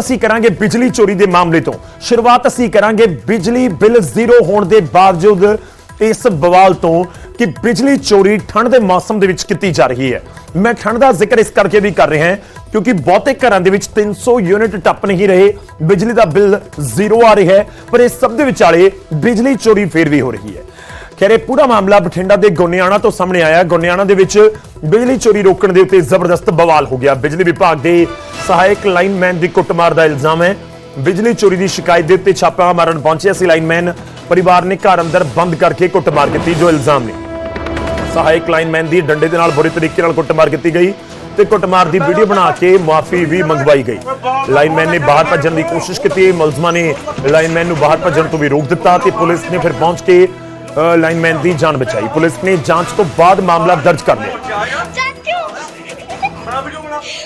ਅਸੀਂ ਕਰਾਂਗੇ ਬਿਜਲੀ ਚੋਰੀ ਦੇ ਮਾਮਲੇ ਤੋਂ। ਸ਼ੁਰੂਆਤ ਅਸੀਂ ਕਰਾਂਗੇ ਬਿਜਲੀ ਬਿੱਲ ਜ਼ੀਰੋ ਹੋਣ ਦੇ ਬਾਵਜੂਦ ਇਸ ਬਵਾਲ ਤੋਂ ਕਿ ਬਿਜਲੀ ਚੋਰੀ ਠੰਡ ਦੇ ਮੌਸਮ ਦੇ ਵਿੱਚ ਕੀਤੀ ਜਾ ਰਹੀ ਹੈ। ਮੈਂ ਠੰਡ ਦਾ ਜ਼ਿਕਰ ਇਸ ਕਰਕੇ ਵੀ ਕਰ ਰਿਹਾ ਹਾਂ ਕਿਉਂਕਿ ਬਹੁਤੇ ਘਰਾਂ ਦੇ ਵਿੱਚ 300 ਯੂਨਿਟ ਟੱਪ ਨਹੀਂ ਰਹੇ, ਬਿਜਲੀ ਦਾ ਬਿੱਲ ਜ਼ੀਰੋ ਆ ਰਿਹਾ ਹੈ, ਪਰ ਇਸ ਸਭ ਦੇ ਵਿਚਾਲੇ ਬਿਜਲੀ ਚੋਰੀ ਫੇਰ ਵੀ ਹੋ ਰਹੀ ਹੈ। ਖੈਰ ਇਹ ਪੂਰਾ ਮਾਮਲਾ ਬਠਿੰਡਾ ਦੇ ਗੋਨਿਆਣਾ ਤੋਂ ਸਾਹਮਣੇ ਆਇਆ। ਹੈ। ਗੋਨਿਆਣਾ ਦੇ ਵਿੱਚ ਬਿਜਲੀ ਚੋਰੀ ਰੋਕਣ ਦੇ ਉੱਤੇ ਜ਼ਬਰਦਸਤ ਬਵਾਲ ਹੋ ਗਿਆ। ਬਿਜਲੀ ਵਿਭਾਗ ਦੇ ਸਹਾਇਕ ਲਾਈਨਮੈਨ ਦੀ ਕੁੱਟਮਾਰ ਦਾ ਇਲਜ਼ਾਮ ਹੈ। ਬਿਜਲੀ ਚੋਰੀ ਦੀ ਸ਼ਿਕਾਇਤ ਦੇ ਉੱਤੇ ਛਾਪਾ ਮਾਰਨ ਪਹੁੰਚਿਆ ਸੀ ਲਾਈਨਮੈਨ। ਪਰਿਵਾਰ ਨੇ ਘਰ ਅੰਦਰ ਬੰਦ ਕਰਕੇ ਕੁੱਟਮਾਰ ਕੀਤੀ, ਜੋ ਇਲਜ਼ਾਮ ਨੇ। ਸਹਾਇਕ ਲਾਈਨਮੈਨ ਦੀ ਡੰਡੇ ਦੇ ਨਾਲ ਬੁਰੇ ਤਰੀਕੇ ਨਾਲ ਕੁੱਟਮਾਰ ਕੀਤੀ ਗਈ ਤੇ ਕੁੱਟਮਾਰ ਦੀ ਵੀਡੀਓ ਬਣਾ ਕੇ ਮੁਆਫੀ ਵੀ ਮੰਗਵਾਈ ਗਈ। ਲਾਈਨਮੈਨ ਨੇ ਬਾਹਰ ਭੱਜਣ ਦੀ ਕੋਸ਼ਿਸ਼ ਕੀਤੀ। ਮੁਲਜ਼ਮਾਂ ਨੇ ਲਾਈਨਮੈਨ ਨੂੰ ਬਾਹਰ ਭੱਜਣ ਤੋਂ ਵੀ ਰੋਕ ਦਿੱਤਾ ਤੇ ਪੁਲਿਸ ਨੇ ਫਿਰ ਪਹੁੰਚ ਕੇ ਅ, ਲਾਈਨਮੈਨ ਦੀ ਜਾਨ ਬਚਾਈ ਪੁਲਿਸ ਨੇ ਜਾਂਚ ਤੋਂ ਬਾਅਦ ਮਾਮਲਾ ਦਰਜ ਕਰ ਲਿਆ ਚਾਚੂ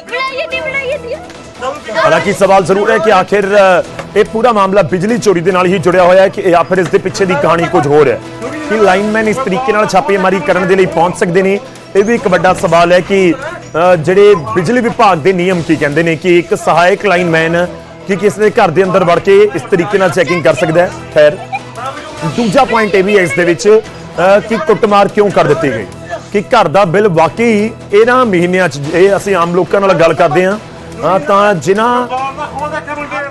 ਬਣਾਈਏ ਦੀ ਬਣਾਈਏ ਦੀ ਹਾਲਾਂਕਿ ਸਵਾਲ ਜ਼ਰੂਰ ਹੈ ਕਿ ਆਖਿਰ ਅ, ਇਹ ਪੂਰਾ ਮਾਮਲਾ ਬਿਜਲੀ ਚੋਰੀ ਦੇ ਨਾਲ ਹੀ ਜੁੜਿਆ ਹੋਇਆ ਹੈ ਕਿ ਜਾਂ ਫਿਰ ਇਸ ਦੇ ਪਿੱਛੇ ਦੀ ਕਹਾਣੀ ਕੁਝ ਹੋਰ ਹੈ ਕਿ ਲਾਈਨਮੈਨ ਇਸ ਤਰੀਕੇ ਨਾਲ ਛਾਪੇਮਾਰੀ ਕਰਨ ਦੇ ਲਈ ਪਹੁੰਚ ਸਕਦੇ ਨੇ ਇਹ ਵੀ ਇੱਕ ਵੱਡਾ ਸਵਾਲ ਹੈ ਕਿ ਅ, ਜਿਹੜੇ ਬਿਜਲੀ ਵਿਭਾਗ ਦੇ ਨਿਯਮ ਕੀ ਕਹਿੰਦੇ ਨੇ ਕਿ ਇੱਕ ਸਹਾਇਕ ਲਾਈਨਮੈਨ ਕਿ ਕਿਸੇ ਦੇ ਘਰ ਦੇ ਅੰਦਰ ਵੜ ਕੇ ਇਸ ਤਰੀਕੇ ਨਾਲ ਚੈਕਿੰਗ ਕਰ ਸਕਦਾ ਹੈ ਖੈਰ ਦੂਜਾ ਪੁਆਇੰਟ ਇਹ ਵੀ ਹੈ ਇਸ ਦੇ ਵਿੱਚ ਕਿ ਕੁੱਟਮਾਰ ਕਿਉਂ ਕਰ ਦਿੱਤੀ ਗਈ? ਕਿ ਘਰ ਦਾ ਬਿੱਲ ਵਾਕਈ ਇਹਨਾਂ ਮਹੀਨਿਆਂ 'ਚ ਇਹ ਅਸੀਂ ਆਮ ਲੋਕਾਂ ਨਾਲ ਗੱਲ ਕਰਦੇ ਹਾਂ ਤਾਂ ਜਿਨ੍ਹਾਂ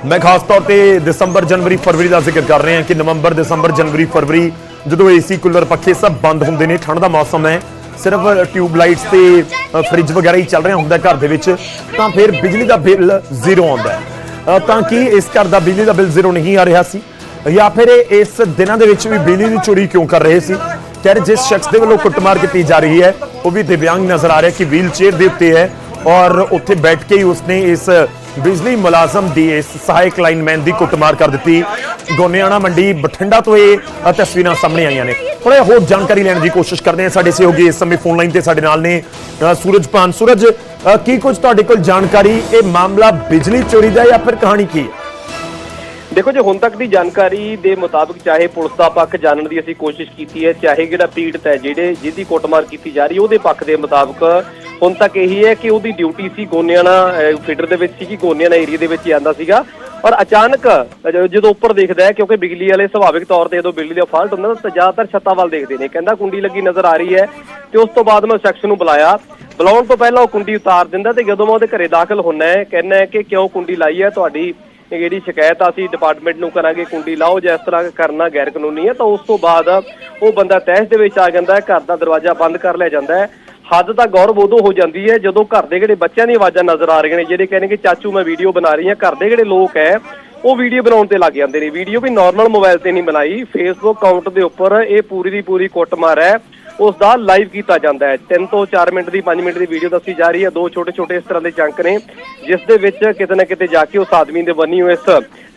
ਮੈਂ ਖਾਸ ਤੌਰ ਤੇ ਦਸੰਬਰ, ਜਨਵਰੀ, ਫਰਵਰੀ ਦਾ ਜ਼ਿਕਰ ਕਰ ਰਹੇ ਹਾਂ ਕਿ ਨਵੰਬਰ, ਦਸੰਬਰ, ਜਨਵਰੀ, ਫਰਵਰੀ ਜਦੋਂ ਏਸੀ ਕੂਲਰ ਪੱਖੇ ਸਭ ਬੰਦ ਹੁੰਦੇ ਨੇ, ਠੰਡ ਦਾ ਮੌਸਮ ਹੈ, ਸਿਰਫ ਟਿਊਬ ਲਾਈਟਸ ਤੇ ਫ੍ਰਿਜ ਵਗੈਰਾ ਹੀ ਚੱਲ ਰਿਹਾ ਹੁੰਦਾ ਘਰ ਦੇ ਵਿੱਚ, ਤਾਂ ਫਿਰ ਬਿਜਲੀ ਦਾ ਬਿੱਲ ਜ਼ੀਰੋ ਆਉਂਦਾ ਤਾਂ ਕਿ ਇਸ ਘਰ ਦਾ ਬਿਜਲੀ ਦਾ ਬਿੱਲ ਜ਼ੀਰੋ ਨਹੀਂ ਆ ਰਿਹਾ ਸੀ? ਜਾਂ ਫਿਰ ਇਸ ਦਿਨਾਂ ਦੇ ਵਿੱਚ ਵੀ ਬਿਜਲੀ ਦੀ ਚੋਰੀ ਕਿਉਂ ਕਰ ਰਹੇ ਸੀ? ਖੈਰ ਜਿਸ ਸ਼ਖਸ ਦੇ ਵੱਲੋਂ ਕੁੱਟਮਾਰ ਕੀਤੀ ਜਾ ਰਹੀ ਹੈ, ਉਹ ਵੀ ਦਿਵਿਆਂਗ ਨਜ਼ਰ ਆ ਰਿਹਾ ਕਿ ਵੀਲ ਚੇਅਰ ਦੇ ਉੱਤੇ ਹੈ ਔਰ ਉੱਥੇ ਬੈਠ ਕੇ ਹੀ ਉਸਨੇ ਇਸ ਬਿਜਲੀ ਮੁਲਾਜ਼ਮ ਦੀ ਇਸ ਸਹਾਇਕ ਲਾਈਨਮੈਨ ਦੀ ਕੁੱਟਮਾਰ ਕਰ ਦਿੱਤੀ। ਗੋਨਿਆਣਾ ਮੰਡੀ ਬਠਿੰਡਾ ਤੋਂ ਇਹ ਤਸਵੀਰਾਂ ਸਾਹਮਣੇ ਆਈਆਂ ਨੇ। ਥੋੜਾ ਹੋਰ ਜਾਣਕਾਰੀ ਲੈਣ ਦੀ ਕੋਸ਼ਿਸ਼ ਕਰਦੇ ਹਾਂ ਸਾਡੇ ਸਹਿਯੋਗੀ ਇਸ ਸਮੇਂ ਫੋਨ ਲਾਈਨ ਤੇ ਸਾਡੇ ਨਾਲ ਨੇ ਸੂਰਜ ਪਾਨ ਸੂਰਜ ਕੀ ਕੁਝ ਤੁਹਾਡੇ ਕੋਲ ਜਾਣਕਾਰੀ? ਇਹ ਮਾਮਲਾ ਬਿਜਲੀ ਚੋਰੀ ਦਾ ਜਾਂ ਫਿਰ ਕਹਾਣੀ ਕੀ ਹੈ? ਦੇਖੋ ਜੀ, ਹੁਣ ਤੱਕ ਦੀ ਜਾਣਕਾਰੀ ਦੇ ਮੁਤਾਬਕ ਚਾਹੇ ਪੁਲਿਸ ਦਾ ਪੱਖ ਜਾਣਨ ਦੀ ਅਸੀਂ ਕੋਸ਼ਿਸ਼ ਕੀਤੀ ਹੈ, ਚਾਹੇ ਜਿਹੜਾ ਪੀੜਤ ਹੈ, ਜਿਹੜੇ ਜਿਹਦੀ ਕੁੱਟਮਾਰ ਕੀਤੀ ਜਾ ਰਹੀ ਹੈ, ਉਹਦੇ ਪੱਖ ਦੇ ਮੁਤਾਬਕ ਹੁਣ ਤੱਕ ਇਹੀ ਹੈ ਕਿ ਉਹਦੀ ਡਿਊਟੀ ਸੀ ਗੋਨਿਆਣਾ ਫੀਡਰ ਦੇ ਵਿੱਚ ਸੀ ਕਿ ਗੋਨਿਆਣਾ ਏਰੀਆ ਦੇ ਵਿੱਚ ਹੀ ਆਂਦਾ ਸੀਗਾ। ਪਰ ਅਚਾਨਕ ਜਦੋਂ ਉੱਪਰ ਦੇਖਦਾ ਹੈ, ਕਿਉਂਕਿ ਬਿਜਲੀ ਵਾਲੇ ਸੁਭਾਵਿਕ ਤੌਰ ਤੇ ਜਦੋਂ ਬਿਜਲੀ ਦਾ ਫਾਲਟ ਹੁੰਦਾ, ਤਾਂ ਜ਼ਿਆਦਾਤਰ ਛੱਤਾਂ ਵੱਲ ਦੇਖਦੇ ਨੇ। ਕਹਿੰਦਾ ਕੁੰਡੀ ਲੱਗੀ ਨਜ਼ਰ ਆ ਰਹੀ ਹੈ ਤੇ ਉਸ ਤੋਂ ਬਾਅਦ ਮੈਂ ਸੈਕਸ਼ਨ ਨੂੰ ਬੁਲਾਇਆ। ਬੁਲਾਉਣ ਤੋਂ ਪਹਿਲਾਂ ਉਹ ਕੁੰਡੀ ਉਤਾਰ ਦਿੰਦਾ ਤੇ ਜਦੋਂ ਮੈਂ ਉਹਦੇ ਘਰੇ ਦਾਖਲ ਹੁੰਦਾ ਹੈ, ਕਹਿੰਦਾ ਹੈ ਕਿ ਕਿਉਂ ਕੁੰਡੀ ਲਾਈ ਹੈ, ਤੁਹਾਡੀ ਜਿਹੜੀ ਸ਼ਿਕਾਇਤ ਆ, ਅਸੀਂ ਡਿਪਾਰਟਮੈਂਟ ਨੂੰ ਕਰਾਂਗੇ ਕੁੰਡੀ, ਲਾਓ ਜੇ ਇਸ ਤਰ੍ਹਾਂ ਕਰਨਾ ਗੈਰ ਕਾਨੂੰਨੀ ਹੈ ਤਾਂ ਉਸ ਤੋਂ ਬਾਅਦ ਉਹ ਬੰਦਾ ਤਹਿਸ ਦੇ ਵਿੱਚ ਆ ਜਾਂਦਾ ਹੈ, ਘਰ ਦਾ ਦਰਵਾਜ਼ਾ ਬੰਦ ਕਰ ਲਿਆ ਜਾਂਦਾ ਹੈ। ਹੱਦ ਤਾਂ ਗੌਰਵ ਉਦੋਂ ਹੋ ਜਾਂਦੀ ਹੈ, ਜਦੋਂ ਘਰ ਦੇ ਜਿਹੜੇ ਬੱਚਿਆਂ ਦੀ ਆਵਾਜ਼ਾਂ ਨਜ਼ਰ ਆ ਰਹੀਆਂ ਨੇ, ਜਿਹੜੇ ਕਹਿੰਦੇ ਚਾਚੂ, ਮੈਂ ਵੀਡੀਓ ਬਣਾ ਰਹੀ ਹਾਂ। ਘਰ ਦੇ ਜਿਹੜੇ ਲੋਕ ਹੈ, ਉਹ ਵੀਡੀਓ ਬਣਾਉਣ ਤੇ ਲੱਗ ਜਾਂਦੇ ਨੇ। ਵੀਡੀਓ ਵੀ ਨਾਰਮਲ ਮੋਬਾਈਲ ਤੇ ਨਹੀਂ ਬਣਾਈ। ਫੇਸਬੁੱਕ ਅਕਾਊਂਟ ਦੇ ਉੱਪਰ ਇਹ ਪੂਰੀ ਦੀ ਪੂਰੀ ਕੁੱਟਮਾਰ ਹੈ। ਉਸ ਦਾ ਲਾਈਵ ਕੀਤਾ ਜਾਂਦਾ ਹੈ। 3 ਤੋਂ 4 ਮਿੰਟ ਦੀ 5 ਮਿੰਟ ਦੀ ਵੀਡੀਓ ਦੱਸੀ ਜਾ ਰਹੀ ਹੈ। ਦੋ ਛੋਟੇ ਛੋਟੇ ਇਸ ਤਰ੍ਹਾਂ ਦੇ ਚੰਕ ਨੇ, ਜਿਸ ਦੇ ਵਿੱਚ ਕਿਤੇ ਨਾ ਕਿਤੇ ਜਾ ਕੇ ਉਸ ਆਦਮੀ ਦੇ ਬੰਨੀ ਹੋਏ ਇਸ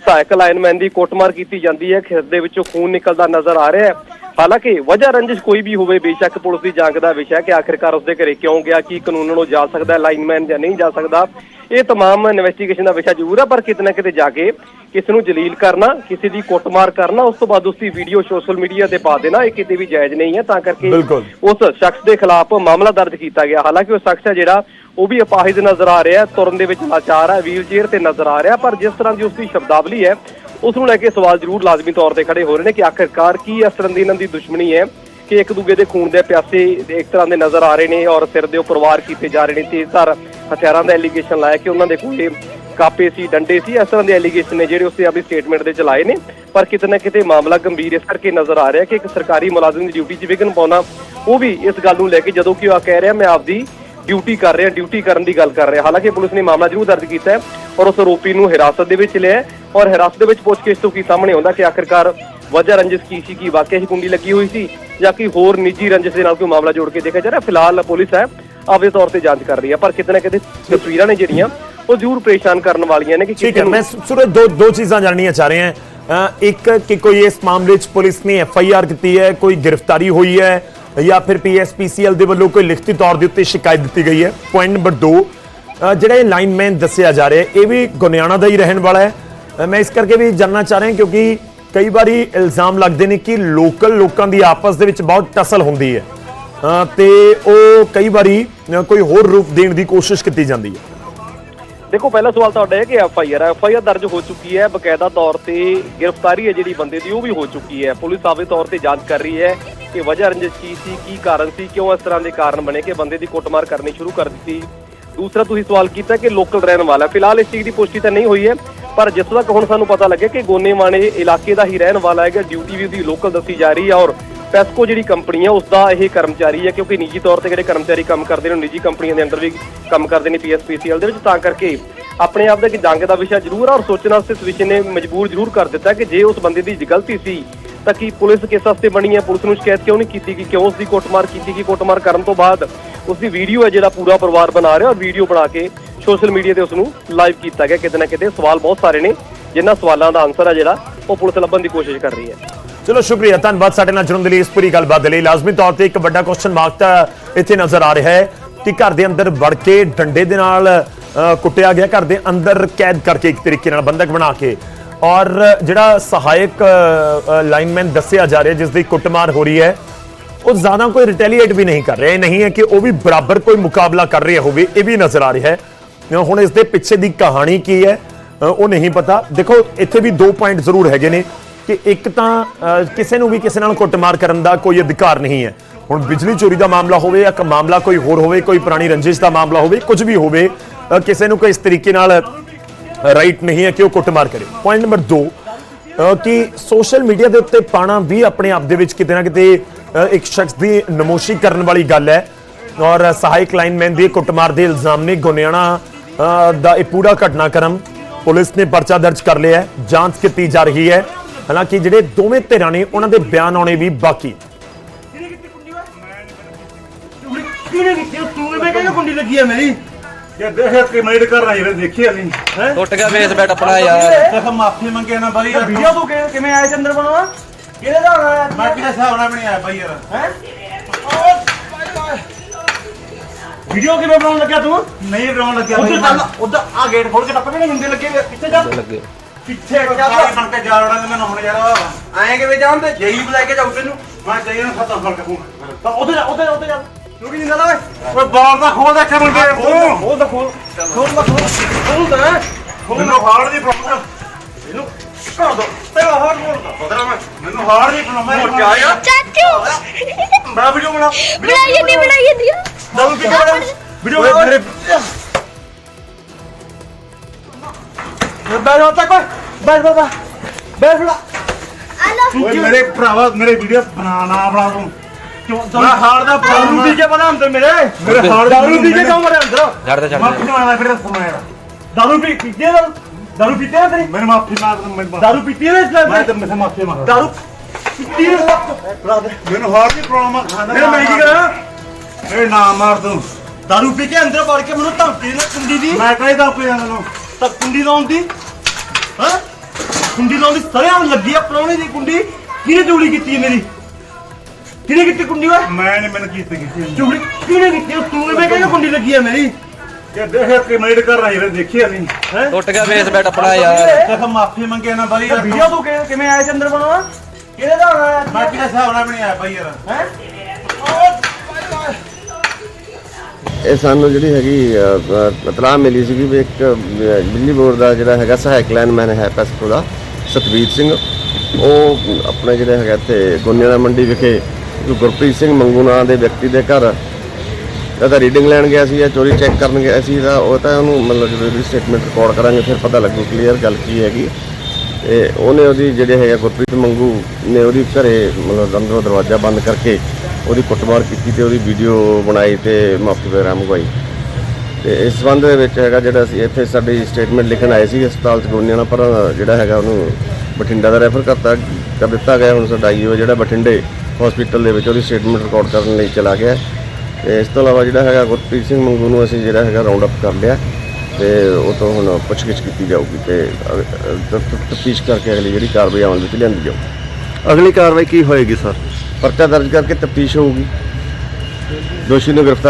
ਸਹਾਇਕ ਲਾਈਨਮੈਨ ਦੀ ਕੁੱਟਮਾਰ ਕੀਤੀ ਜਾਂਦੀ ਹੈ। ਖਿਰ ਦੇ ਵਿੱਚੋਂ ਖੂਨ ਨਿਕਲਦਾ ਨਜ਼ਰ ਆ ਰਿਹਾ ਹੈ। ਹਾਲਾਂਕਿ ਵਜ੍ਹਾ ਰੰਜਿਸ਼ ਕੋਈ ਵੀ ਹੋਵੇ ਬੇਸ਼ੱਕ ਪੁਲਿਸ ਦੀ ਜਾਂਚ ਦਾ ਵਿਸ਼ਾ ਹੈ ਕਿ ਆਖਿਰਕਾਰ ਉਸਦੇ ਘਰੇ ਕਿਉਂ ਗਿਆ ਕੀ ਕਾਨੂੰਨ ਨੂੰ ਜਾ ਸਕਦਾ ਹੈ ਲਾਈਨਮੈਨ ਜਾਂ ਨਹੀਂ ਜਾ ਸਕਦਾ ਇਹ तमाम ਇਨਵੈਸਟੀਗੇਸ਼ਨ ਦਾ ਵਿਸ਼ਾ ਜ਼ਰੂਰ ਹੈ ਪਰ ਕਿਤੇ ਨਾ ਕਿਤੇ ਜਾ ਕੇ ਕਿਸੇ ਨੂੰ ਜਲੀਲ ਕਰਨਾ ਕਿਸੇ ਦੀ ਕੁੱਟਮਾਰ ਕਰਨਾ ਉਸ ਤੋਂ ਬਾਅਦ ਉਸ ਦੀ ਵੀਡੀਓ ਸੋਸ਼ਲ ਮੀਡੀਆ ਤੇ ਪਾ ਦੇਣਾ ਇਹ ਕਿਤੇ ਵੀ ਜਾਇਜ਼ ਨਹੀਂ ਹੈ ਤਾਂ ਕਰਕੇ ਬਿਲਕੁਲ। ਉਸ ਸ਼ਖਸ ਦੇ ਖਿਲਾਫ ਮਾਮਲਾ ਦਰਜ ਕੀਤਾ ਗਿਆ ਹਾਲਾਂਕਿ ਉਹ ਸ਼ਖਸ ਹੈ ਜਿਹੜਾ ਉਹ ਵੀ ਅਪਾਹਿਜ ਨਜ਼ਰ ਆ ਰਿਹਾ ਹੈ ਤੁਰਨ ਦੇ ਵਿੱਚ ਲਾਚਾਰ ਹੈ ਵੀਲ ਚੇਅਰ ਤੇ ਨਜ਼ਰ ਆ ਰਿਹਾ ਪਰ ਜਿਸ ਤਰ੍ਹਾਂ ਦੀ ਉਸ ਦੀ ਸ਼ਬਦਾਵਲੀ ਹੈ ਉਸ ਨੂੰ ਲੈ ਕੇ ਸਵਾਲ ਜ਼ਰੂਰ ਲਾਜ਼ਮੀ ਤੌਰ ਤੇ ਖੜੇ ਹੋ ਰਹੇ ਨੇ ਕਿ ਆਖਿਰਕਾਰ ਕੀ ਇਸ ਤਰ੍ਹਾਂ ਦੀ ਇਹਨਾਂ ਦੀ ਦੁਸ਼ਮਣੀ ਹੈ ਕਿ ਇੱਕ ਦੂਜੇ ਦੇ ਖੂਨ ਦੇ ਪਿਆਸੇ ਇੱਕ ਤਰ੍ਹਾਂ ਦੇ ਨਜ਼ਰ ਆ ਰਹੇ ਨੇ ਔਰ ਸਿਰ ਦੇ ਉੱਪਰ ਵਾਰ ਕੀਤੇ ਜਾ ਰਹੇ ਨੇ ਤੇਜ਼ਧਾਰ ਹਥਿਆਰਾਂ ਦਾ ਐਲੀਗੇਸ਼ਨ ਲਾਇਆ ਕਿ ਉਹਨਾਂ ਦੇ ਕੋਲੇ ਕਾਪੇ ਸੀ, ਡੰਡੇ ਸੀ, ਇਸ ਤਰ੍ਹਾਂ ਦੇ ਐਲੀਗੇਸ਼ਨ ਨੇ ਜਿਹੜੇ ਉਸਨੇ ਆਪਣੀ ਸਟੇਟਮੈਂਟ ਦੇ ਚਲਾਏ ਨੇ। ਪਰ ਕਿਤੇ ਨਾ ਕਿਤੇ ਮਾਮਲਾ ਗੰਭੀਰ ਇਸ ਕਰਕੇ ਨਜ਼ਰ ਆ ਰਿਹਾ ਕਿ ਇੱਕ ਸਰਕਾਰੀ ਮੁਲਾਜ਼ਮ ਦੀ ਡਿਊਟੀ 'ਚ ਵਿਘਨ ਪਾਉਣਾ, ਉਹ ਵੀ ਇਸ ਗੱਲ ਨੂੰ ਲੈ ਕੇ ਜਦੋਂ ਕਿ ਉਹ ਕਹਿ ਰਿਹਾ, ਮੈਂ ਆਪਦੀ ਡਿਊਟੀ ਕਰ ਰਿਹਾ ਡਿਊਟੀ ਕਰਨ ਦੀ ਗੱਲ ਕਰ ਰਿਹਾ। ਹਾਲਾਂਕਿ ਪੁਲਿਸ ਨੇ ਮਾਮਲਾ ਜ਼ਰੂਰ ਦਰਜ ਕੀਤਾ ਹੈ ਔਰ ਉਸ ਆਰੋਪੀ ਨੂੰ ਹਿਰਾਸਤ ਦੇ ਵਿੱਚ ਲਿਆ ਔਰ ਹਿਰਾਸਤ ਦੇ ਵਿੱਚ ਪੁੱਛਗਿੱਛ ਤੋਂ ਕੀ ਸਾਹਮਣੇ ਆਉਂਦਾ ਕਿ ਆਖਿਰਕਾਰ ਵਜ੍ਹਾ ਰੰਜਿਸ਼ ਕੀ ਸੀ ਕੀ ਵਾਕਿਆ ਹੀ ਕੁੰਡੀ ਲੱਗੀ ਹੋਈ ਸੀ ਜਾਂ ਕਿ ਹੋਰ ਨਿੱਜੀ ਰੰਜਿਸ਼ ਦੇ ਨਾਲ ਕੋਈ ਮਾਮਲਾ ਜੋੜ ਕੇ ਦੇਖਿਆ ਜਾ ਰਿਹਾ? ਫਿਲਹਾਲ ਪੁਲਿਸ ਹੈ ਆਪਦੇ ਤੌਰ ਤੇ ਜਾਂਚ ਕਰ ਰਹੀ ਹੈ ਪਰ ਕਿਤੇ ਨਾ ਕਿਤੇ ਤਸਵੀਰਾਂ ਨੇ ਜਿਹੜੀਆਂ ਉਹ ਜ਼ਰੂਰ ਪਰੇਸ਼ਾਨ ਕਰਨ ਵਾਲੀਆਂ ਨੇ ਕਿ ਠੀਕ ਕਿਸੇ ਹੈ ਨੂੰ ਮੈਂ ਸੂਰਜ ਦੋ ਦੋ ਚੀਜ਼ਾਂ ਜਾਣਨੀਆਂ ਚਾਹ ਰਿਹਾ ਹਾਂ ਅ, ਇੱਕ ਕਿ ਕੋਈ ਇਸ ਮਾਮਲੇ 'ਚ ਪੁਲਿਸ ਨੇ ਐਫ ਆਈ ਆਰ ਕੀਤੀ ਹੈ ਕੋਈ ਗ੍ਰਿਫਤਾਰੀ ਹੋਈ ਹੈ ਜਾਂ ਫਿਰ ਪੀਐਸਪੀਸੀਐਲ ਦੇ ਵੱਲੋਂ ਕੋਈ ਲਿਖਤੀ ਤੌਰ ਦੇ ਉੱਤੇ ਸ਼ਿਕਾਇਤ ਦਿੱਤੀ ਗਈ ਹੈ। ਪੁਆਇੰਟ ਨੰਬਰ 2 ਜਿਹੜਾ ਇਹ ਲਾਈਨਮੈਨ ਦੱਸਿਆ ਜਾ ਰਿਹਾ ਹੈ ਇਹ ਵੀ ਗੁਨਿਆਣਾ ਦਾ ਹੀ ਰਹਿਣ ਵਾਲਾ ਹੈ। ਅ, ਮੈਂ ਇਸ ਕਰਕੇ ਵੀ ਜਾਨਣਾ ਚਾਹ ਰਿਹਾ ਕਿਉਂਕਿ ਕਈ ਵਾਰੀ ਇਲਜ਼ਾਮ ਲੱਗਦੇ ਨੇ ਕਿ ਲੋਕਲ ਲੋਕਾਂ ਦੀ ਆਪਸ ਦੇ ਵਿੱਚ ਬਹੁਤ ਟਸਲ ਹੁੰਦੀ ਹੈ। ਅ, ਤੇ ਉਹ ਕਈ ਵਾਰੀ ਕੋਈ ਹੋਰ ਰੂਪ ਦੇਣ ਦੀ ਕੋਸ਼ਿਸ਼ ਕੀਤੀ ਜਾਂਦੀ ਹੈ। ਦੇਖੋ ਪਹਿਲਾ ਸਵਾਲ ਤੁਹਾਡਾ ਇਹ ਕਿ F I R F I R ਦਰਜ ਹੋ ਚੁੱਕੀ ਹੈ। ਬਕਾਇਦਾ ਤੌਰ ਤੇ ਗ੍ਰਿਫਤਾਰੀ ਹੈ ਜਿਹੜੀ ਬੰਦੇ ਦੀ ਉਹ ਵੀ ਹੋ ਚੁੱਕੀ ਹੈ। ਪੁਲਿਸ ਸਾਬੇ ਤੌਰ ਤੇ ਜਾਂਚ ਕਰ ਰਹੀ ਹੈ ਕਿ ਵਜ੍ਹਾ ਰੰਜਿਸ਼ ਕੀ ਸੀ ਕੀ ਕਾਰਨ ਸੀ ਕਿਉਂ ਇਸ ਤਰ੍ਹਾਂ ਦੇ ਕਾਰਨ ਬਣੇ ਕਿ ਬੰਦੇ ਦੀ ਕੁੱਟਮਾਰ ਕਰਨੀ ਸ਼ੁਰੂ ਕਰ ਦਿੱਤੀ। ਦੂਸਰਾ ਤੁਸੀਂ ਸਵਾਲ ਕੀਤਾ ਕਿ ਲੋਕਲ ਰਹਿਣ ਵਾਲਾ ਫਿਲਹਾਲ ਇਸ ਚੀਜ਼ ਦੀ ਪੁਸ਼ਟੀ ਤਾਂ ਨਹੀਂ ਹੋਈ ਹੈ। ਪਰ ਜਿਸ ਤੱਕ ਹੁਣ ਸਾਨੂੰ ਪਤਾ ਲੱਗਿਆ ਕਿ ਗੋਨੇਵਾਣੇ ਇਲਾਕੇ ਦਾ ਹੀ ਰਹਿਣ ਵਾਲਾ ਹੈਗਾ ਡਿਊਟੀ ਵੀ ਉਹਦੀ ਲੋਕਲ ਦੱਸੀ ਜਾ ਰਹੀ ਹੈ ਔਰ ਪੈਸਕੋ ਜਿਹੜੀ ਕੰਪਨੀ ਹੈ ਉਸ ਦਾ ਇਹ ਕਰਮਚਾਰੀ ਹੈ ਕਿਉਂਕਿ ਨਿੱਜੀ ਤੌਰ ਤੇ ਜਿਹੜੇ ਕਰਮਚਾਰੀ ਕੰਮ ਕਰਦੇ ਨੇ, ਉਹ ਨਿੱਜੀ ਕੰਪਨੀਆਂ ਦੇ ਅੰਡਰ ਵੀ ਕੰਮ ਕਰਦੇ ਨੇ ਪੀਐਸਪੀਸੀਐਲ ਦੇ ਵਿੱਚ, ਤਾਂ ਕਰਕੇ ਆਪਣੇ ਆਪ ਦਾ ਕਿ ਜੰਗ ਦਾ ਵਿਸ਼ਾ ਜ਼ਰੂਰ ਹੈ ਔਰ ਸੋਚਣ ਵਾਸਤੇ ਇਸ ਵਿਸ਼ੇ ਨੇ ਮਜਬੂਰ ਜ਼ਰੂਰ ਕਰ ਦਿੱਤਾ ਕਿ ਜੇ ਉਸ ਬੰਦੇ ਦੀ ਗਲਤੀ ਸੀ, ਤਾਂ ਕਿ ਪੁਲਿਸ ਕਿਸ ਵਾਸਤੇ ਬਣੀ ਹੈ ਪੁਲਿਸ ਨੂੰ ਸ਼ਿਕਾਇਤ ਕਿਉਂ ਨਹੀਂ ਕੀਤੀ ਕਿ ਕਿਉਂ ਉਸ ਦੀ ਕੁੱਟਮਾਰ ਕੀਤੀ ਕਿ ਕੁੱਟਮਾਰ ਕਰਨ ਤੋਂ ਬਾਅਦ ਉਸ ਦੀ ਵੀਡੀਓ ਹੈ ਜਿਹੜਾ ਪੂਰਾ ਪਰਿਵਾਰ ਬਣਾ ਰਿਹਾ ਔਰ ਵੀਡੀਓ ਬਣਾ ਕੇ ਸੋਸ਼ਲ ਮੀਡੀਆ ਤੇ ਉਸ ਨੂੰ ਲਾਈਵ ਕੀਤਾ ਗਿਆ ਕਿਤੇ ਨਾ ਕਿਤੇ। ਸਵਾਲ ਬਹੁਤ ਸਾਰੇ ਨੇ, ਜਿਨ੍ਹਾਂ ਸਵਾਲਾਂ ਦਾ ਆਨਸਰ ਹੈ ਜਿਹੜਾ, ਉਹ ਪੁਲਿਸ ਲੱਭਣ ਦੀ ਕੋਸ਼ਿਸ਼ ਕਰ ਰਹੀ ਹੈ। ਚਲੋ, ਸ਼ੁਕਰੀਆ। ਧੰਨਵਾਦ ਸਾਡੇ ਨਾਲ ਜੁੜਨ ਦੇ ਲਈ ਇਸ ਪੂਰੀ ਗੱਲਬਾਤ ਦੇ ਲਈ। ਲਾਜ਼ਮੀ ਤੌਰ ਤੇ ਇੱਕ ਵੱਡਾ ਕੁਐਸਚਨ ਮਾਰਕ ਤਾਂ ਇੱਥੇ ਨਜ਼ਰ ਆ ਰਿਹਾ ਹੈ ਕਿ ਘਰ ਦੇ ਅੰਦਰ ਵੜ ਕੇ ਡੰਡੇ ਦੇ ਨਾਲ ਕੁੱਟਿਆ ਗਿਆ। ਘਰ ਦੇ ਅੰਦਰ ਕੈਦ ਕਰਕੇ ਇੱਕ ਤਰੀਕੇ ਨਾਲ ਬੰਦਕ ਬਣਾ ਕੇ। ਔਰ ਜਿਹੜਾ ਸਹਾਇਕ ਲਾਈਨਮੈਨ ਦੱਸਿਆ ਜਾ ਰਿਹਾ ਜਿਸ ਦੀ ਕੁੱਟਮਾਰ ਹੋ ਰਹੀ ਹੈ, ਉਹ ਜ਼ਿਆਦਾ ਕੋਈ ਰਿਟੈਲੀਏਟ ਵੀ ਨਹੀਂ ਕਰ ਰਿਹਾ। ਇਹ ਨਹੀਂ ਹੈ ਕਿ ਉਹ ਵੀ ਬਰਾਬਰ ਕੋਈ ਮੁਕਾਬਲਾ ਕਰ ਰਿਹਾ ਹੋਵੇ, ਇਹ ਵੀ ਨਜ਼ਰ ਆ ਰਿਹਾ ਹੈ। ਹੁਣ ਇਸ ਦੇ ਪਿੱਛੇ ਦੀ ਕਹਾਣੀ ਕੀ ਹੈ? ਉਹ ਨਹੀਂ ਪਤਾ। ਦੇਖੋ, ਇੱਥੇ ਵੀ ਦੋ ਪੁਆਇੰਟ ਜ਼ਰੂਰ ਹੈਗੇ ਨੇ ਕਿ ਇੱਕ ਤਾਂ ਕਿਸੇ ਨੂੰ ਵੀ ਕਿਸੇ ਨਾਲ ਕੁੱਟਮਾਰ ਕਰਨ ਦਾ ਕੋਈ ਅਧਿਕਾਰ ਨਹੀਂ ਹੈ। ਹੁਣ ਬਿਜਲੀ ਚੋਰੀ ਦਾ ਮਾਮਲਾ ਹੋਵੇ ਜਾਂ ਮਾਮਲਾ ਕੋਈ ਹੋਰ ਹੋਵੇ, ਕੋਈ ਪੁਰਾਣੀ ਰੰਜਿਸ਼ ਦਾ ਮਾਮਲਾ ਹੋਵੇ, ਕੁਝ ਵੀ ਹੋਵੇ ਕਿਸੇ ਨੂੰ ਕੋਈ ਇਸ ਤਰੀਕੇ ਨਾਲ ਰਾਈਟ ਨਹੀਂ ਹੈ ਕਿ ਉਹ ਕੁੱਟਮਾਰ ਕਰੇ। ਪੁਆਇੰਟ ਨੰਬਰ 2 ਕਿ ਸੋਸ਼ਲ ਮੀਡੀਆ ਦੇ ਉੱਤੇ ਪਾਣਾ ਵੀ ਆਪਣੇ ਆਪ ਦੇ ਵਿੱਚ ਕਿਤੇ ਨਾ ਕਿਤੇ ਇੱਕ ਸ਼ਖਸ ਦੀ ਨਮੋਸ਼ੀ ਕਰਨ ਵਾਲੀ ਗੱਲ ਹੈ। ਔਰ ਸਹਾਇਕ ਲਾਈਨਮੈਨ ਦੇ ਕੁੱਟਮਾਰ ਦੇ ਇਲਜ਼ਾਮ ਨੇ ਗੁਨਿਆਣਾ ਦਾ ਇਹ ਪੂਰਾ ਘਟਨਾਕ੍ਰਮ ਪੁਲਿਸ ਨੇ ਪਰਚਾ ਦਰਜ ਕਰ ਲਿਆ ਹੈ ਜਾਂਚ ਕੀਤੀ ਜਾ ਰਹੀ ਹੈ। ਹਾਲਾਂਕਿ ਜਿਹੜੇ ਦੋਵੇਂ ਧਿਰਾਂ ਨੇ ਉਹਨਾਂ ਦੇ ਬਿਆਨ ਆਉਣੇ ਵੀ ਬਾਕੀ। ਕਿਹਨੇ ਉਹ? ਤੂੰ ਮੈਂ ਕਹਿੰਦਾ ਕੁੰਡੀ ਲੱਗੀ ਆ ਮੇਰੀ ਇਹ ਦੇਖ ਕੇ ਮੇਡ ਕਰ ਰਹੀ ਰੇ ਦੇਖਿਆ ਨਹੀਂ। ਹੈ? ਟੁੱਟ ਗਿਆ ਬੇਸ ਬੈਟ ਆਪਣਾ ਯਾਰ। ਦੇਖ ਮਾਫੀ ਮੰਗੇ ਨਾ ਬਾਈ ਯਾਰ। ਵੀਡੀਓ ਤੂੰ ਕਿਵੇਂ ਕਿਵੇਂ ਆਇਆ ਚੰਦਰ ਬਣਵਾ ਕਿਹਦੇ ਦਾ ਆਇਆ? ਮੈਂ ਕਿਹਦੇ ਹਿਸਾਬ ਨਾਲ ਬਣਿਆ ਬਾਈ ਯਾਰ। ਹੈ? ਵੀਡੀਓ ਕਿਵੇਂ ਬਣਾਉਣ ਲੱਗਿਆ ਤੂੰ? ਨਹੀਂ ਰੋਣ ਲੱਗਿਆ। ਉਧਰ ਚੱਲ ਉਧਰ ਆ ਗੇਟ ਖੋਲ ਕੇ ਟੱਪ ਕੇ ਹੁੰਦੇ ਲੱਗੇ। ਪਿੱਛੇ ਜਾ? ਲੱਗੇ। ਪਿੱਛੇ ਸਾਰੀ ਬਣ ਕੇ ਜਾ ਵੜਾਂਗੇ ਮੈਨੂੰ ਹੁਣ ਯਾਰ ਆਏ ਕਿਵੇਂ ਜਾਂਦੇ ਜੇਈ ਲੈ ਕੇ ਜਾਉ ਤੈਨੂੰ। ਮੈਂ ਚਾਹੀਏ ਨਾ ਖਤਮ ਕਰਕੇ ਫੋਨ ਤਾਂ ਉਧਰ ਜਾ ਉਧਰ ਉਧਰ ਜਾ। ਤੂੰ ਕੀ ਨਹੀਂ ਓਏ। ਓਏ ਬਾਲ ਦਾ ਖੋਲ ਦੇ ਕੇ ਮੁੰਡੇ। ਤੂੰ ਖੋਲ ਦਾ ਖੋਲ ਖੋਲ ਦਾ ਖੋਲ ਖੋਲ ਦਾ। ਮੈਨੂੰ ਹਾਰਡ ਦੀ ਪ੍ਰੋਬਲਮ ਇਹਨੂੰ ਕਰ ਦੋ। ਤੇਰਾ ਹਾਰ ਮੋੜ ਦਾ ਬਦਰਾ ਮੈਂ ਮੈਨੂੰ ਹਾਰਡ ਦੀ ਪ੍ਰੋਬਲਮ ਮੋੜ ਕੇ ਆਇਆ। ਚਾਚੂ ਬੜਾ ਵੀਡੀਓ ਬਣਾ ਬਣਾਈਏ ਨਹੀਂ ਬਣਾਈਏ ਦਿਓ ਦਾਰੂ ਪੀ ਕੇ ਬਣਾ ਵੀਡੀਓ ਬਣਾ ਮੇਰੇ ਬੈਠ ਜਾ ਤੱਕ ਬੈਠ ਬਾਬਾ ਬੈਠ ਬੜਾ ਆਲੋ ਓਏ ਮੇਰੇ ਭਰਾਵਾ ਮੇਰੇ ਵੀਡੀਓ ਬਣਾ ਨਾ ਬਣਾ ਤੂੰ ਕਿਉਂ ਮੈਂ ਹਾਰਡ ਦਾ ਦਾਰੂ ਪ੍ਰੋਬਲਮ ਪੀ ਕੇ ਬਣਾ ਅੰਦਰ ਮੇਰੇ ਮੇਰੇ ਹਾਰਡ ਦਾਰੂ ਪੀ ਕੇ ਕਿਉਂ ਮਰੇ ਅੰਦਰ ਛੱਡ ਦੇ ਛੱਡ ਮਾਫੀ ਦੇ ਮੰਗਦਾ ਫਿਰ ਸੁਣਾਇਆ ਦਾਰੂ ਪੀ ਪੀਤੀ ਹੈ ਦਾਰੂ ਦਾਰੂ ਪੀਤੀ ਹੈ ਤੇਰੀ ਮੇਰੇ ਮਾਫੀ ਮੰਗ ਮੈਂ ਦਾਰੂ ਪੀਤੀ ਹੈ ਇਸ ਮੈਂ ਲਈ ਤੇ ਮੇਰੇ ਮਾਫੀ ਮੰਗਦਾ ਦਾਰੂ ਪੀਤੀ ਹੈ ਬਰਾਦਰ ਮੈਨੂੰ ਹਾਰਡ ਦੀ ਪ੍ਰੋਬਲਮ ਆ ਖਾਂਦਾ ਮੇਰੇ ਮੈਂ ਕੀ ਕਰਾਂ? ਮੇਰੇ ਨਾਮ ਮਾਰ ਤੂੰ ਦਾਰੂ ਪੀ ਕੇ ਅੰਦਰ ਵੜ ਕੇ ਮੈਨੂੰ ਧਮਕੀ ਦੇ ਕੁੰਡੀ ਦੀ। ਮੈਂ ਕਹਿੰਦਾ ਪਿਆ ਮੈਨੂੰ। ਤਾਂ ਕੁੰਡੀ ਲਾਉਣ ਦੀ। ਹਾਂ? ਕੁੰਡੀ ਲਾਉਣ ਦੀ ਸਰਿਆਂ ਲੱਗੀ ਆ ਪਰੌਣੇ ਦੀ ਕੁੰਡੀ। ਕਿਹਨੇ ਚੋਰੀ ਕੀਤੀ ਹੈ ਮੇਰੀ? ਕਿਹਨੇ ਕੀਤੀ ਕੁੰਡੀ ਮੈਂ ਮੈਨੂੰ ਕੀਤੀ ਕੀਤੀ ਚੋਰੀ ਕਿਹਨੇ ਕੀਤੀ? ਉਹ? ਤੂੰ ਮੈਂ ਕਹਿੰਦਾ ਕੁੰਡੀ ਲੱਗੀ ਆ ਮੇਰੀ? ਇਹ ਦੇਖ ਕੇ ਮੇਡ ਕਰ ਰਹੀ ਰੇ ਦੇਖਿਆ ਨਹੀਂ। ਹੈ? ਟੁੱਟ ਗਿਆ ਬੇਸ ਬੈਟ ਆਪਣਾ ਯਾਰ। ਦੇਖ ਮਾਫੀ ਮੰਗੇ ਨਾ ਬਾਈ। ਵੀਡੀਓ ਤੂੰ ਕਿਵੇਂ ਕਿਵੇਂ ਆਇਆ ਚੰਦਰ ਬਣਵਾ ਕਿਹਦੇ ਦਾ ਆਇਆ? ਮੈਂ ਕਿਹਦੇ ਹਿਸਾਬ ਨਾਲ ਬਣਿਆ ਬਾਈ ਯਾਰ। ਹੈ? ਇਹ ਸਾਨੂੰ ਜਿਹੜੀ ਹੈਗੀ ਇਤਲਾਹ ਮਿਲੀ ਸੀਗੀ ਵੀ ਇੱਕ ਬਿਜਲੀ ਬੋਰਡ ਦਾ ਜਿਹੜਾ ਹੈਗਾ ਸਹਾਇਕ ਲਾਈਨਮੈਨ ਹੈ ਪੈਸਕੋ ਦਾ ਸਤਵੀਰ ਸਿੰਘ। ਉਹ ਆਪਣੇ ਜਿਹੜੇ ਹੈਗਾ ਇੱਥੇ ਗੋਨਿਆਣਾ ਮੰਡੀ ਵਿਖੇ ਜੋ ਗੁਰਪ੍ਰੀਤ ਸਿੰਘ ਮੰਗੂ ਨਾਂ ਦੇ ਵਿਅਕਤੀ ਦੇ ਘਰ ਉਹਦਾ ਰੀਡਿੰਗ ਲੈਣ ਗਿਆ ਸੀ ਜਾਂ ਚੋਰੀ ਚੈੱਕ ਕਰਨ ਗਿਆ ਸੀ ਤਾਂ ਉਹ ਤਾਂ ਉਹਨੂੰ ਮਤਲਬ ਜਦੋਂ ਇਹਦੀ ਸਟੇਟਮੈਂਟ ਰਿਕਾਰਡ ਕਰਾਂਗੇ ਫਿਰ ਪਤਾ ਲੱਗੂ ਕਲੀਅਰ ਗੱਲ ਕੀ ਹੈਗੀ। ਤੇ ਉਹਨੇ ਉਹਦੀ ਜਿਹੜੇ ਹੈਗਾ ਗੁਰਪ੍ਰੀਤ ਮੰਗੂ ਨੇ ਉਹਦੀ ਘਰੇ ਮਤਲਬ ਅੰਦਰੋਂ ਦਰਵਾਜ਼ਾ ਬੰਦ ਕਰਕੇ ਉਹਦੀ ਕੁੱਟਮਾਰ ਕੀਤੀ ਤੇ ਉਹਦੀ ਵੀਡੀਓ ਬਣਾਈ ਤੇ ਮਾਫੀ ਵਗੈਰਾ ਮੰਗਵਾਈ। ਤੇ ਇਸ ਸੰਬੰਧ ਦੇ ਵਿੱਚ ਹੈਗਾ ਜਿਹੜਾ ਅਸੀਂ ਇੱਥੇ ਸਾਡੀ ਸਟੇਟਮੈਂਟ ਲਿਖਣ ਆਏ ਸੀ, ਹਸਪਤਾਲ ਚ ਗੋਨਿਆਣਾ ਪਰ ਜਿਹੜਾ ਹੈਗਾ ਉਹਨੂੰ ਬਠਿੰਡਾ ਦਾ ਰੈਫਰ ਕਰਤਾ, ਕਰ ਦਿੱਤਾ ਗਿਆ ਹੁਣ ਸਾਡਾ ਆਈਓ ਜਿਹੜਾ ਬਠਿੰਡੇ ਹਸਪੀਟਲ ਦੇ ਵਿੱਚ ਉਹਦੀ ਸਟੇਟਮੈਂਟ ਰਿਕਾਰਡ ਕਰਨ ਲਈ ਚਲਾ ਗਿਆ। ਤੇ ਇਸ ਤੋਂ ਇਲਾਵਾ ਜਿਹੜਾ ਹੈਗਾ ਗੁਰਪ੍ਰੀਤ ਸਿੰਘ ਮੰਗੂ ਨੂੰ ਅਸੀਂ ਜਿਹੜਾ ਹੈਗਾ ਰਾਉਂਡ ਅਪ ਕਰ ਲਿਆ। ਤੇ ਉਹ ਤੋਂ ਹੁਣ ਪੁੱਛਗਿੱਛ ਕੀਤੀ ਜਾਊਗੀ ਤੇ ਤਫਤੀਸ਼ ਕਰਕੇ ਅਗਲੀ ਜਿਹੜੀ ਕਾਰਵਾਈ ਅਮਲ ਵਿੱਚ ਲਿਆਂਦੀ ਜਾਊ ਅਗਲੀ ਕਾਰਵਾਈ ਕੀ ਹੋਏਗੀ ਸਰ? ਪਰਚਾ ਦਰਜ ਕਰਕੇ ਤਫਤੀਸ਼ ਹੋਊਗੀ। ਦੋਸ਼ੀ ਨੂੰ ਗ੍ਰਿਫਤਾਰ